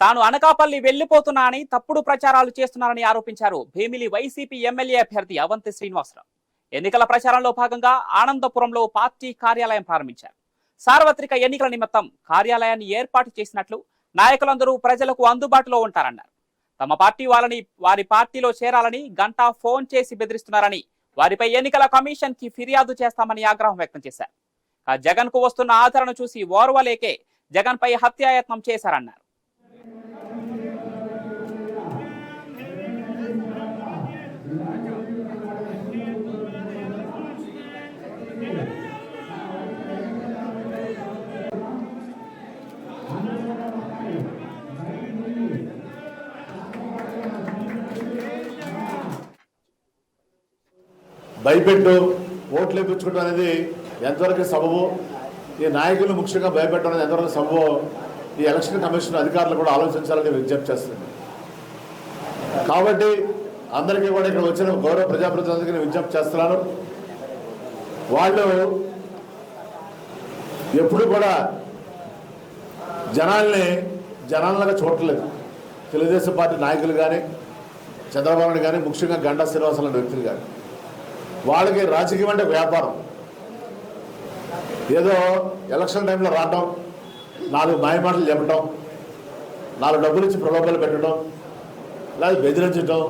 తాను అనకాపల్లి వెళ్ళిపోతున్నా అని తప్పుడు ప్రచారాలు చేస్తున్నారని ఆరోపించారు. భీమిలి వైసీపీ ఎమ్మెల్యే అభ్యర్థి అవంతి శ్రీనివాసరావు. ఎన్నికల ప్రచారంలో భాగంగా ఆనందపురంలో పార్టీ కార్యాలయం ప్రారంభించారు. సార్వత్రిక ఎన్నికల నిమిత్తం కార్యాలయాన్ని ఏర్పాటు చేసినట్లు నాయకులందరూ ప్రజలకు అందుబాటులో ఉంటారన్నారు. తమ పార్టీ వాళ్ళని వారి పార్టీలో చేరాలని గంటా ఫోన్ చేసి బెదిరిస్తున్నారని వారిపై ఎన్నికల కమిషన్కి ఫిర్యాదు చేస్తామని ఆగ్రహం వ్యక్తం చేశారు. జగన్కు వస్తున్న ఆదరణ చూసి ఓర్వలేకే జగన్ పై హత్యాయత్నం చేశారన్నారు. భయపెట్టు ఓట్లు వేయించుకోవడం అనేది ఎంతవరకు సబబు? ఈ నాయకులు ముఖ్యంగా భయపెట్టడం అనేది ఎంతవరకు సబబు? ఈ ఎలక్షన్ కమిషన్ అధికారులు కూడా ఆలోచించాలని విజ్ఞప్తి చేస్తుంది. కాబట్టి అందరికీ కూడా ఇక్కడ వచ్చిన గౌరవ ప్రజాప్రతినిధులకి విజ్ఞప్తి చేస్తున్నాను. వాళ్ళు ఎప్పుడు కూడా జనాల్ని జనాలుగా చూడట్లేదు. తెలుగుదేశం పార్టీ నాయకులు కానీ చంద్రబాబు నాయుడు కానీ ముఖ్యంగా గండా శ్రీనివాస వ్యక్తులు కానీ వాళ్ళకి రాజకీయం అంటే వ్యాపారం. ఏదో ఎలక్షన్ టైంలో రావటం నాలుగు మాయమాటలు చెప్పటం నాలుగు డబ్బులు ఇచ్చి ప్రలోభాలు పెట్టడం లేదా బెదిరించడం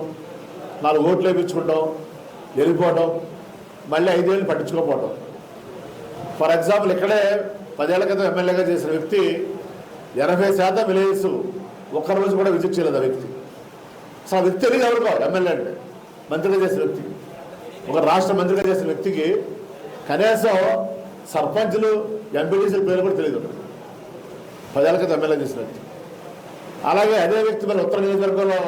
నాలుగు ఓట్లు వేయించుకుంటాం వెళ్ళిపోవటం మళ్ళీ ఐదేళ్ళు పట్టించుకోకపోవటం. ఫర్ ఎగ్జాంపుల్ ఇక్కడే పదేళ్ళ క్రితం ఎమ్మెల్యేగా చేసిన వ్యక్తి ఎనభై శాతం విలేజెస్ ఒక్కరోజు కూడా విజిట్ చేయలేదు ఆ వ్యక్తి. అసలు ఆ వ్యక్తి తెలియదు ఎవరికో ఎమ్మెల్యే అంటే మంత్రిగా చేసిన వ్యక్తి. ఒక రాష్ట్ర మంత్రిగా చేసిన వ్యక్తికి కనీసం సర్పంచులు ఎంపీటీసీల పేరు కూడా తెలియదు పదేళ్ళ క్రితం ఎమ్మెల్యే చేసిన వ్యక్తి. అలాగే అదే వ్యక్తి మరి ఉత్తర నియోజకవర్గంలో